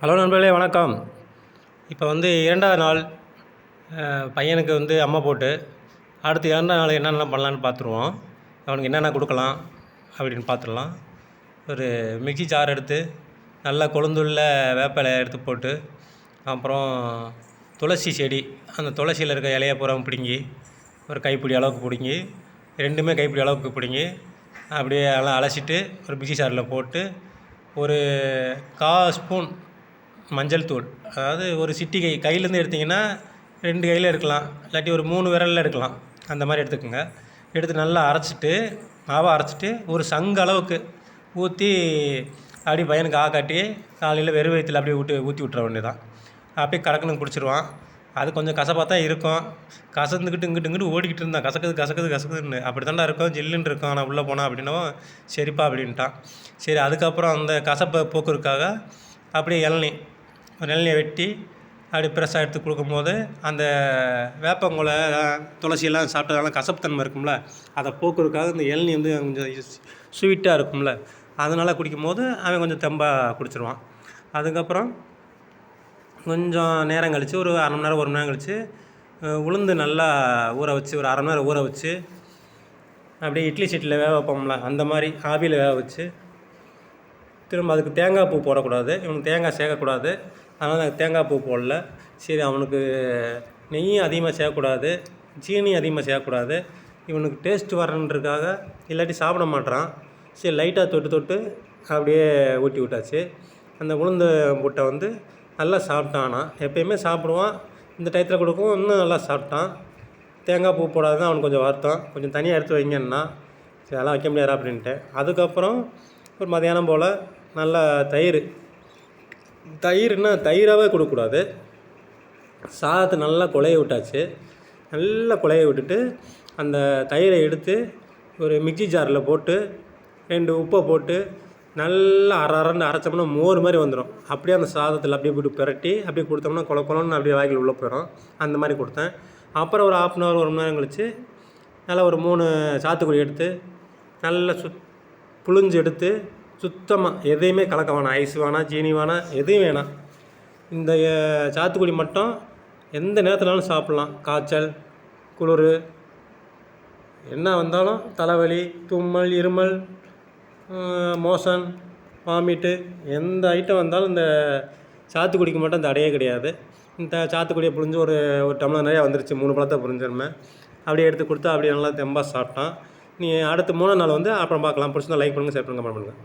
Hello நண்பர்களே வணக்கம். இப்போ வந்து இரண்டாவது நாள் பையனுக்கு வந்து அம்மா போட்டு அடுத்து இரண்டாவது நாள் என்னென்ன பண்ணலான்னு பார்த்துருவோம் அவனுக்கு என்னென்ன கொடுக்கலாம் அப்படின்னு பார்த்துடலாம் ஒரு மிக்சி சாறு எடுத்து நல்லா கொழுந்துள்ள வேப்பிலை எடுத்து போட்டு அப்புறம் துளசி செடி அந்த துளசியில் இருக்க இலைய பூரா பிடுங்கி ஒரு கைப்பிடி அளவுக்கு பிடுங்கி ரெண்டுமே கைப்பிடி அளவுக்கு பிடுங்கி அப்படியே எல்லாம் அலசிட்டு ஒரு மிக்சி சாரில் போட்டு ஒரு கா ஸ்பூன் மஞ்சள் தூள். அதாவது ஒரு சிட்டிகை கையிலேருந்து எடுத்திங்கன்னா ரெண்டு கையில் எடுக்கலாம். இல்லாட்டி ஒரு மூணு விரலில் எடுக்கலாம். அந்த மாதிரி எடுத்துக்கோங்க. எடுத்து நல்லா அரைச்சிட்டு மாவை அரைச்சிட்டு ஒரு சங்கு அளவுக்கு ஊற்றி அப்படி பையனுக்கு ஆ காட்டி காலையில் வெறும் வயிற்றுல அப்படியே விட்டு ஊற்றி விட்ற வேண்டியதான் அப்படியே கடக்குன்னு குடிச்சிருவான். அது கொஞ்சம் கசப்பாக தான் இருக்கும். கசந்துக்கிட்டு இங்கிட்டு இங்கிட்டு ஓடிக்கிட்டு இருந்தான். கசக்குது கசக்குது கசக்குதுன்னு. அப்படி தான்டா இருக்கும். ஜில்லுன்னு இருக்கும். ஆனால் உள்ளே போனால் அப்படின்னவும் சரிப்பா அப்படின்ட்டான். சரி அதுக்கப்புறம் அந்த கசப்பை போக்குறதுக்காக அப்படியே இளநீ ஒரு இளநியை வெட்டி அப்படி ப்ரெஸ்ஸாக எடுத்து கொடுக்கும்போது அந்த வேப்பங்குலை துளசியெல்லாம் சாப்பிட்டதால கசப்புத்தன்மை இருக்கும்ல அதை போக்குறதுக்காக இந்த இளநீ வந்து கொஞ்சம் ஸ்வீட்டாக இருக்கும்ல அதனால் குடிக்கும்போது அவன் கொஞ்சம் தெம்பாக குடிச்சிருவான். அதுக்கப்புறம் கொஞ்சம் நேரம் கழித்து ஒரு அரை மணி நேரம் ஒரு மணி நேரம் கழித்து உளுந்து நல்லா ஊற வச்சு ஒரு அரை மணி நேரம் ஊற வச்சு அப்படியே இட்லி சீட்டில் வேக வைப்போம்ல அந்த மாதிரி ஆவியில் வேக வச்சு திரும்ப அதுக்கு தேங்காய் பூ போடக்கூடாது. இவனுக்கு தேங்காய் சேர்க்கக்கூடாது அதனால் நாங்கள் தேங்காய் பூ போடல. சரி அவனுக்கு நெய்யும் அதிகமாக சேர்க்கக்கூடாது சீனியும் அதிகமாக சேர்க்கக்கூடாது இவனுக்கு டேஸ்ட் வரணுன்றதுக்காக இல்லாட்டி சாப்பிட மாட்றான். சரி லைட்டாக தொட்டு தொட்டு அப்படியே ஊட்டி விட்டாச்சு. அந்த உளுந்த முட்டை வந்து நல்லா சாப்பிட்டானா எப்பயுமே சாப்பிடுவான். இந்த டயத்தில் கொடுக்கும் இன்னும் நல்லா சாப்பிட்டான். தேங்காய் பூ போடாதான் அவனுக்கு கொஞ்சம் வருத்தம். கொஞ்சம் தனியாக எடுத்து வைங்கன்னா சரி அதெல்லாம் வைக்க முடியாது அப்படின்ட்டு. அதுக்கப்புறம் ஒரு மதியானம் போல் நல்லா தயிர். தயிர்னா தயிராகவே கொடுக்கக்கூடாது. சாதத்தை நல்லா குழைய விட்டாச்சு. நல்லா குழைய விட்டுட்டு அந்த தயிரை எடுத்து ஒரு மிக்ஸி ஜாரில் போட்டு ரெண்டு உப்பை போட்டு நல்லா அரை அரண்டு அரைச்சோம்னா மோர் மாதிரி வந்துடும் அப்படியே அந்த சாதத்தில் அப்படியே போட்டு பிரட்டி அப்படியே கொடுத்தோம்னா குழ குழன்னு அப்படியே வாயில் உள்ளே போயிடும் அந்த மாதிரி கொடுத்தேன். அப்புறம் ஒரு ஹாஃப் அன் ஹவர் ஒரு மணி நேரம் கழித்து நல்லா ஒரு மூணு சாத்துக்குடி எடுத்து நல்லா சுத் புழிஞ்சு எடுத்து சுத்தமாக எதையுமே கலக்க வேணாம். ஐஸ் வேணாம் சீனி வேணாம் எதையும் வேணாம். இந்த சாத்துக்குடி மட்டும் எந்த நேரத்துலனாலும் சாப்பிட்லாம். காய்ச்சல் குளிர் என்ன வந்தாலும் தலைவலி தும்மல் இருமல் மோஷன் வாமிட்டு எந்த ஐட்டம் வந்தாலும் இந்த சாத்துக்குடிக்கு மட்டும் தடையே கிடையாது. இந்த சாத்துக்குடியை புழிஞ்சு ஒரு ஒரு டம்ளர் நிறையா வந்துருச்சு. மூணு பழத்தை புரிஞ்சிருமே அப்படியே எடுத்து கொடுத்தா அப்படியே நல்லா தெம்பாக சாப்பிட்டான். நீ அடுத்த மூணாம் நாள் வந்து அப்புறம் பார்க்கலாம். பிடிச்சிருந்தா லைக் பண்ணுங்கள் ஷேர் பண்ணுங்கள் கமெண்ட் பண்ணுங்கள்